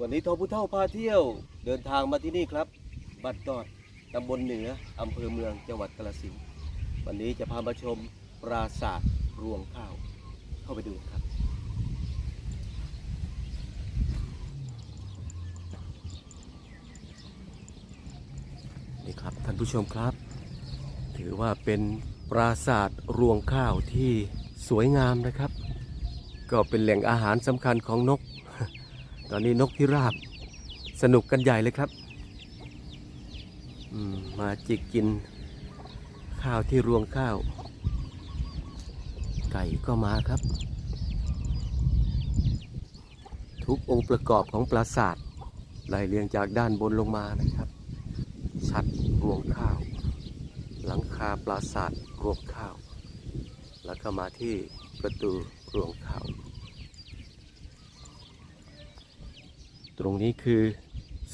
วันนี้ทอผู้เท่าพาเที่ยวเดินทางมาที่นี่ครับบ้านตอดตำบลเหนืออำเภอเมืองจังหวัดกาฬสินธุ์วันนี้จะพามาชมปราสาทรวงข้าว เข้าไปดูครับ นี่ครับท่านผู้ชมครับ ถือว่าเป็นปราสาทรวงข้าวที่สวยงามนะครับ ก็เป็นแหล่งอาหารสำคัญของนก ตอนนี้นกพิราบสนุกกันใหญ่เลยครับมมาจิกกินข้าวที่รวงข้าว ไก่ก็มาครับ ทุกองค์ประกอบของปราสาทไล่เรียงจากด้านบนลงมานะครับชัดรวงข้าว หลังคาปราสาทรวงข้าว แล้วก็มาที่ประตูรวงข้าว ตรงนี้คือ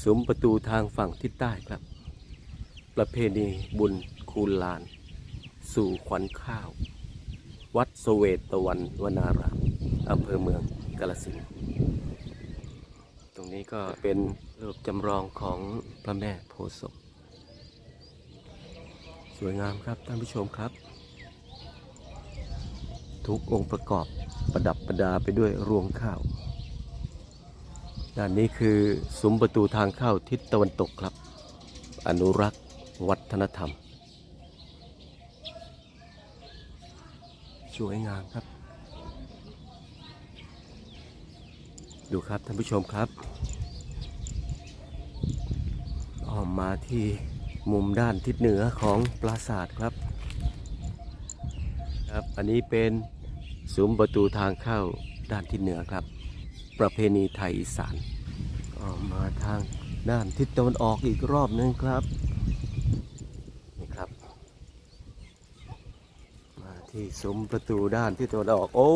ซุ้มประตูทางฝั่งทิศใต้ครับ ประเพณีบุญคูลลาน สู่ขวัญข้าว วัดสเวตวันวนารามอำเภอเมืองกาลสินตรงนี้ก็เป็นรูปจำลองของพระแม่โพธิ์ศพสวยงามครับท่านผู้ชมครับ ทุกองค์ประกอบประดับประดาไปด้วยรวงข้าว ด้านนี้คือซุ้มประตูทางเข้าทิศตะวันตกครับ อนุรักษ์วัฒนธรรม สวยงามครับ ดูครับท่านผู้ชมครับอ้อมมาที่มุมด้านทิศเหนือของปราสาทครับครับ อันนี้เป็นซุ้มประตูทางเข้าด้านทิศเหนือครับ ประเพณีไทยอีสานออกมาทางด้านทิศตะวันออกอีกรอบนึงครับนี่ครับ มาที่ซุ้มประตูด้านทิศตะวันออก โอ้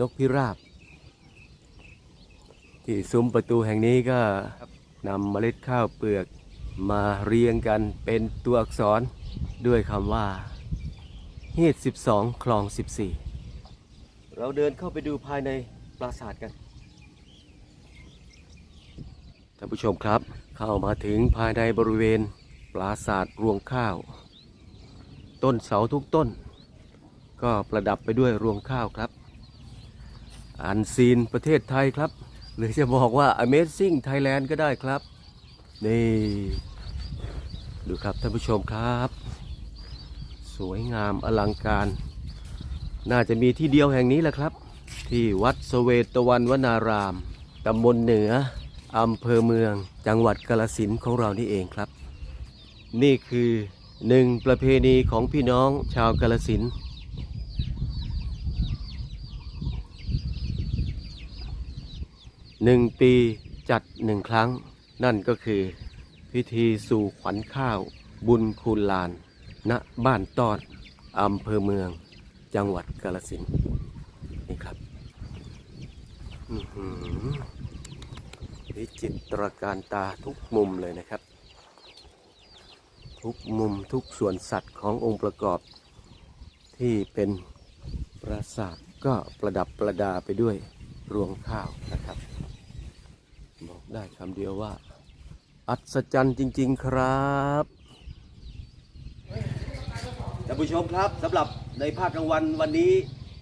นกพิราบ ที่ซุ้มประตูแห่งนี้ก็นำเมล็ดข้าวเปลือกมาเรียงกันเป็นตัวอักษรด้วยคำว่าเฮีด12 คลอง 14 เราเดินเข้าไปดูภายใน ปราสาทกันท่านผู้ชมครับ เข้ามาถึงภายในบริเวณปราสาทรวงข้าว ต้นเสาทุกต้น ก็ประดับไปด้วยรวงข้าวครับ อันซีนประเทศไทยครับ หรือจะบอกว่า Amazing Thailand ก็ได้ครับ นี่ ดูครับท่านผู้ชมครับ สวยงามอลังการ น่าจะมีที่เดียวแห่งนี้แหละครับ ที่วัดสเวตวันวนาราม ตำบลเหนือ อำเภอเมือง จังหวัดกาลสินของเรานี่เองครับ นี่คือหนึ่งประเพณีของพี่น้องชาวกาลสินหนึ่งปีจัดหนึ่งครั้ง นั่นก็คือ พิธีสู่ขวัญข้าว บุญคูลลาน ณบ้านตอดอำเภอเมือง จังหวัดกาลสิน วิจิตรการตาทุกมุมเลยนะครับ ทุกมุมทุกส่วนสัตว์ขององค์ประกอบ ที่เป็นปราสาทก็ประดับประดาไปด้วยรวงข้าวนะครับ บอกได้คำเดียวว่า อัศจรรย์จริง ๆ ครับท่านผู้ชมครับสำหรับในภาคกลางวันวันนี้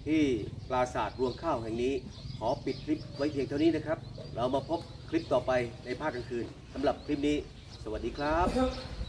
ที่ปราสาทรวงข้าวแห่งนี้ อปิดคลิปไว้เพียงเท่านี้นะครับ เรามาพบคลิปต่อไปในภาคกลางคืนสำหรับคลิปนี้ สวัสดีครับ